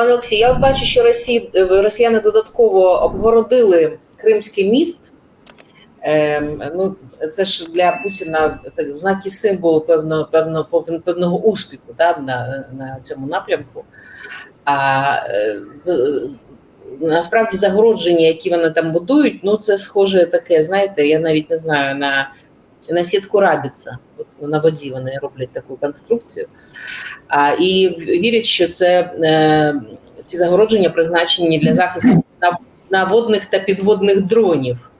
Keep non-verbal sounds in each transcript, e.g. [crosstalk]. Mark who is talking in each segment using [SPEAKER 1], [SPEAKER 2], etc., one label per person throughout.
[SPEAKER 1] Пане Олексій, я от бачу, що Росі... е, росіяни додатково обгородили Кримський міст. Ем, ну, це ж для Путіна так, знак і символ певно, певно, пев- певного успіху да, на, на цьому напрямку. А е, з, з, насправді загородження, які вони там будують, ну це схоже таке, знаєте, я навіть не знаю, на, на сітку рабіца. На воді вони роблять таку конструкцію. А, і вірять, що це е, ці загородження призначені для захисту на- наводних та підводних дронів.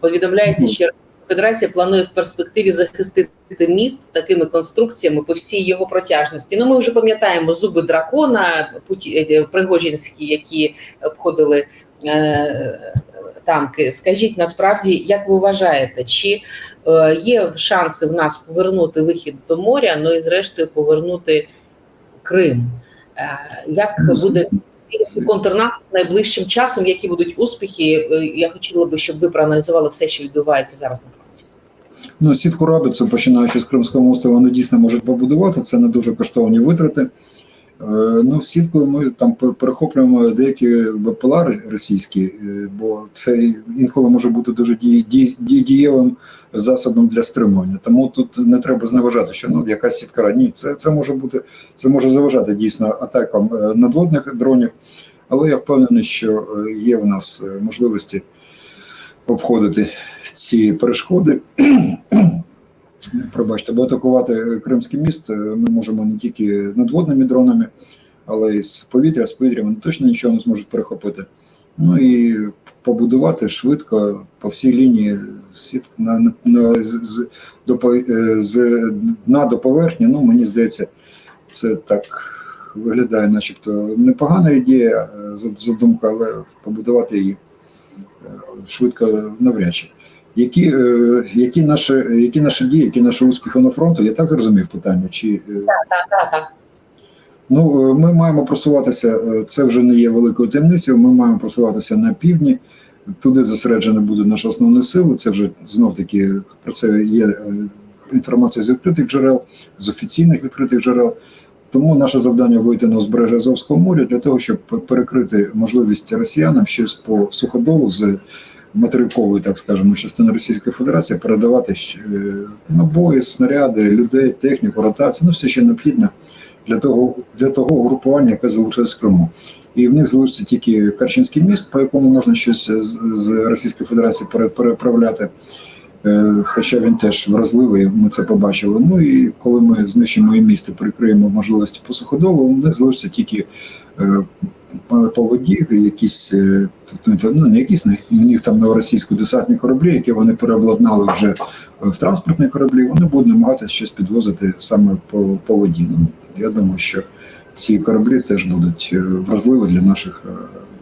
[SPEAKER 1] Повідомляється, що Російська Федерація планує в перспективі захистити міст такими конструкціями по всій його протяжності. Ну, ми вже пам'ятаємо зуби дракона, е, Пригожинські, які обходили е, танки. Скажіть насправді, як ви вважаєте, чи є шанси в нас повернути вихід до моря, ну і зрештою повернути Крим? Е, як
[SPEAKER 2] Ну,
[SPEAKER 1] буде контрнаступ найближчим часом, які будуть успіхи? Е, Я хотіла би, щоб ви проаналізували все, що відбувається зараз на фронті.
[SPEAKER 2] Ну, сітку рабицю, починаючи з Кримського мосту, вони дійсно можуть побудувати. Це не дуже коштовні витрати. Е, Ну, сітку ми там перехоплюємо деякі БПЛА російські, е, бо це інколи може бути дуже дієвим засобом для стримування. Тому тут не треба зневажати, що ну якась сітка ні, це, це може бути, це може заважати дійсно атакам е, надводних дронів. Але я впевнений, що є в нас можливості обходити ці перешкоди. Пробачте, бо атакувати Кримський міст е, ми можемо не тільки надводними дронами, але й з повітря, з повітря вони точно нічого не зможуть перехопити. Ну і побудувати швидко по всій лінії сітку на, на, на, з, до, е, з дна до поверхні. Ну, мені здається, це так виглядає, начебто непогана ідея, е, за- задумка, але побудувати її е, швидко навряд чи. Які, е, які, наші, які наші дії, які наші успіхи на фронту? Я так зрозумів питання. Чи е,
[SPEAKER 1] Так, так, так.
[SPEAKER 2] ну е, ми маємо просуватися? Це вже не є великою таємницею. Ми маємо просуватися на півдні. Туди зосереджені буде наші основні сили. Це вже знов таки про це є інформація з відкритих джерел, з офіційних відкритих джерел. Тому наше завдання вийти на узбережжя Азовського моря для того, щоб перекрити можливість росіянам щось по суходолу з материкової, так скажемо, частини Російської Федерації передавати е, набої, снаряди, людей, техніку, ротацію, ну все що необхідно для того, для того групування, яке залишилось в Криму. І в них залишиться тільки Карчинський міст, по якому можна щось з, з Російської Федерації пере- переправляти. Е, Хоча він теж вразливий, ми це побачили. Ну і коли ми знищимо і місто, перекриємо можливості по суходолу, у них залишиться тільки е, по- воді якісь, е, ну не якісь, у них там новоросійські десантні кораблі, які вони переобладнали вже в транспортні кораблі, вони будуть намагатися щось підвозити саме по, по воді. Ну, я думаю, що ці кораблі теж будуть вразливі для наших,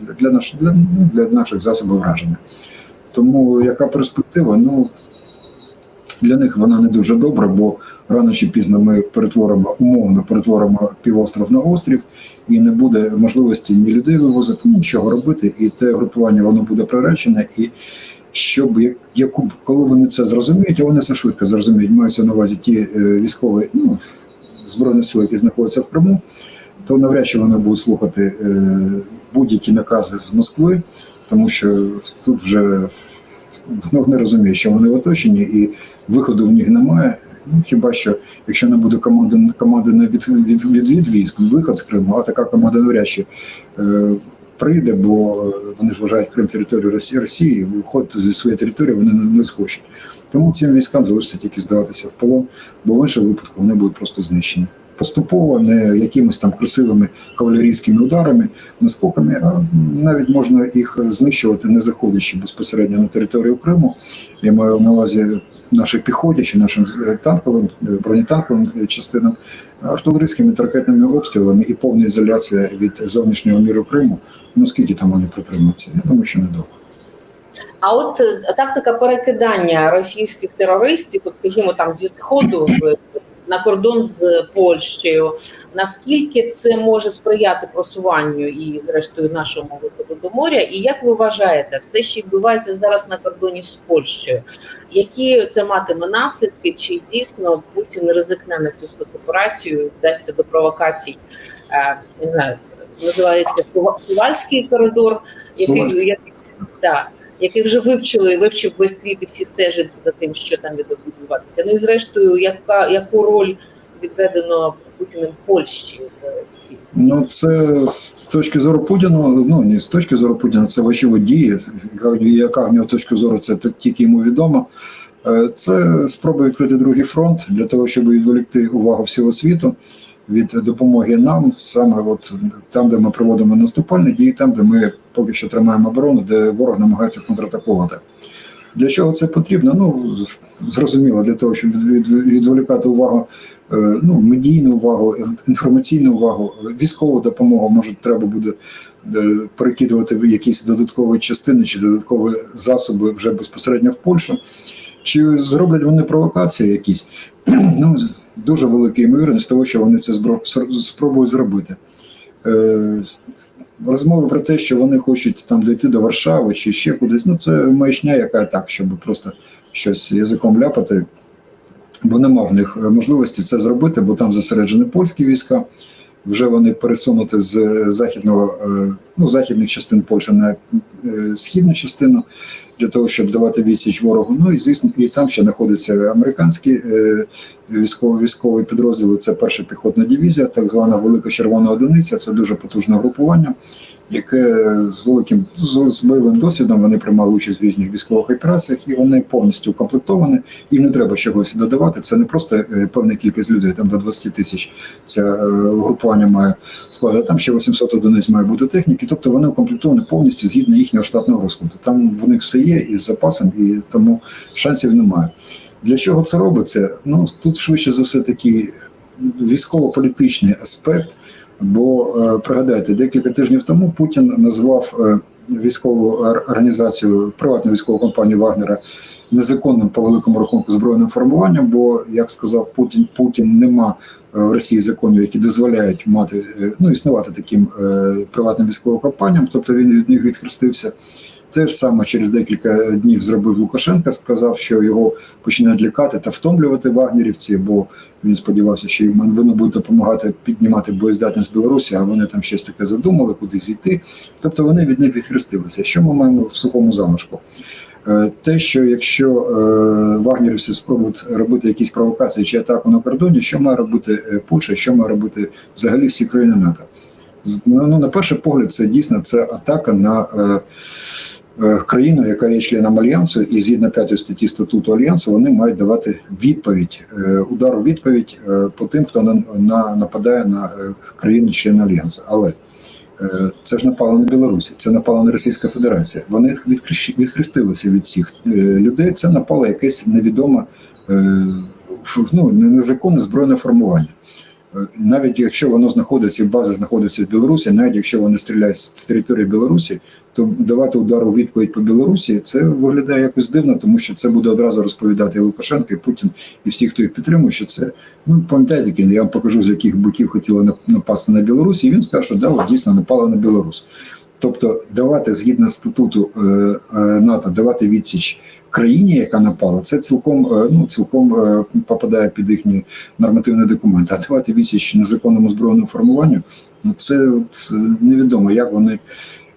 [SPEAKER 2] для, для, наших, для, ну, для наших засобів враження. Тому яка перспектива? Ну для них вона не дуже добра, бо рано чи пізно ми перетворимо умовно перетворимо півостров на острів, і не буде можливості ні людей вивозити, ні нічого робити. І те групування воно буде приречене. І щоб як- яку коли вони це зрозуміють, вони це швидко зрозуміють, маються на увазі ті е, військові ну, збройні сили, які знаходяться в Криму, то навряд чи вони будуть слухати е, будь-які накази з Москви, тому що тут вже ну, вони розуміють, що вони в оточенні, і виходу в них немає. Ну, хіба що, якщо не буде команди, команди на від, від, від військ, виход з Криму, а така команда навряд чи е, прийде, бо е, вони ж вважають Крим територію Росії, Росії і виходити зі своєї території вони не, не схочуть. Тому цим військам залишиться тільки здаватися в полон, бо в іншому випадку вони будуть просто знищені. Поступово, не якимись там красивими кавалерійськими ударами, наскоками, а навіть можна їх знищувати, не заходячи безпосередньо на територію Криму. Я маю на увазі нашій піхоті чи нашим е, танковим е, бронетанковим частинам, артилерійськими та ракетними обстрілами і повна ізоляція від зовнішнього міру Криму. Ну скільки там вони протримаються? Я думаю, що недовго.
[SPEAKER 1] А от е, тактика перекидання російських терористів, от скажімо, там зі сходу в- на кордон з Польщею, наскільки це може сприяти просуванню і, зрештою, нашому виходу до моря? І як ви вважаєте, все, що відбувається зараз на кордоні з Польщею, які це матиме наслідки? Чи дійсно Путін ризикне на цю спецоперацію, вдасться до провокацій? е, Не знаю, називається Сува- Сувальський коридор, який, який, да, який вже вивчили, вивчив весь світ і всі стежать за тим, що там відбуватися. Ну і зрештою, яка, яку роль відведено Путіним Польщі в цій
[SPEAKER 2] Ну, це з точки зору Путіна, ну не з точки зору Путіна, це очевидь дії. Яка- в нього точка зору, це тільки йому відомо. Е, Це спроба відкрити другий фронт для того, щоб відволікти увагу всього світу від допомоги нам, саме от там, де ми проводимо наступальні дії, там, де ми поки що тримаємо оборону, де ворог намагається контратакувати. Для чого це потрібно? Ну зрозуміло, для того, щоб від- від- відволікати увагу, е, ну медійну увагу, інформаційну увагу, військову допомогу. Може, треба буде е, перекидувати в якісь додаткові частини чи додаткові засоби вже безпосередньо в Польщу. Чи зроблять вони провокації якісь? [clears throat] Ну дуже велика ймовірність того, що вони це спробують зробити. Розмови про те, що вони хочуть там дійти до Варшави чи ще кудись. Ну це маячня, яка так, щоб просто щось язиком ляпати, бо нема в них е, можливості це зробити, бо там зосереджені польські війська. Вже вони пересунуті з західного, е, ну, західних частин Польщі на е, східну частину для того, щоб давати відсіч ворогу. Ну і звісно, і там ще знаходяться американські е, військові військові підрозділи. Це перша піхотна дивізія, так звана Велика Червона Одиниця. Це дуже потужне групування, яке з великим з, бойовим досвідом вони приймали участь в різних військових операціях, і вони повністю укомплектовані. Їм не треба чогось додавати. Це не просто е, певна кількість людей, там до 20 тисяч це е, групування має склад, там ще 800 одиниць має бути техніки. Тобто вони укомплектовані повністю згідно їхнього штатного розкладу. Там в них все є із запасом, і тому шансів немає. Для чого це робиться? Ну тут швидше за все такий військово-політичний аспект. Бо е, пригадайте, декілька тижнів тому Путін назвав е, військову організацію, приватну військову компанію Вагнера незаконним по великому рахунку збройним формуванням. Бо, як сказав Путін, Путін нема е, в Росії законів, які дозволяють мати ну існувати таким приватним військовим компаніям, тобто він від них відхрестився. Те ж саме через декілька днів зробив Лукашенко, сказав, що його починають лякати та втомлювати вагнерівці, бо він сподівався, що їм вони будуть допомагати піднімати боєздатність Білорусі, а вони там щось таке задумали, кудись йти. Тобто вони від них відхрестилися. Що ми маємо в сухому залишку? Е, Те, що якщо е, вагнерівці спробують робити якісь провокації чи атаку на кордоні, що має робити е, Польща, що має робити взагалі всі країни НАТО? Ну, ну, на перший погляд, це дійсно це атака на країну, яка є членом альянсу, і згідно п'ятої статті статуту альянсу, вони мають давати відповідь, е, удар у відповідь е, по тим, хто на, на нападає на е, країну члена альянсу. Але е, це ж напало на Білорусі, це напала на Російська Федерація. Вони відхрестилися від е, людей. Це напало якесь невідоме е, ну, незаконне збройне формування. Е, Навіть якщо воно знаходиться, база знаходиться в Білорусі, навіть якщо вони стріляють з території Білорусі, то давати удар у відповідь по Білорусі це виглядає якось дивно, тому що це буде одразу розповідати і Лукашенко, і Путін, і всі, хто їх підтримує, що це ну пам'ятаєте, я вам покажу, з яких боків хотіли нап- напасти на Білорусь, і він скаже, що да, дійсно напала на Білорусь. Тобто давати згідно статуту е, е, НАТО, давати відсіч країні, яка напала, це цілком е, ну цілком попадає під їхні нормативні документи. А давати відсіч незаконному збройному формуванню, ну це от, невідомо, як вони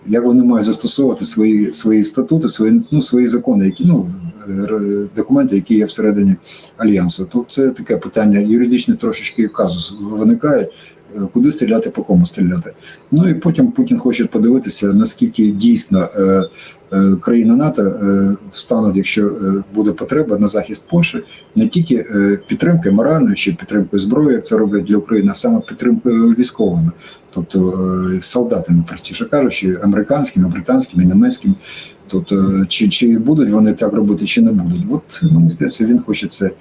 [SPEAKER 2] як вони мають застосовувати свої свої статути, свої ну свої закони, які ну е, документи, які є всередині альянсу. Тут це таке питання юридичне трошечки казус виникає. е, Куди стріляти, по кому стріляти? Ну і потім Путін хоче подивитися, наскільки дійсно е, е, країни НАТО е, встануть, якщо е, буде потреба на захист Польщі, не тільки е, підтримкою моральною чи підтримкою зброї, як це роблять для України, а саме підтримкою військовими, тобто е, солдатами, простіше кажучи, американськими, британськими, німецькими. Тобто, чи, чи будуть вони так робити, чи не будуть. От мені здається, він хоче це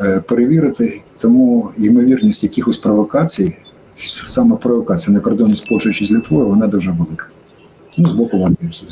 [SPEAKER 2] е, перевірити, тому ймовірність якихось провокацій, саме провокація на кордоні з Польщею чи з Литвою, вона дуже велика. Ну, з боку вагнерівців.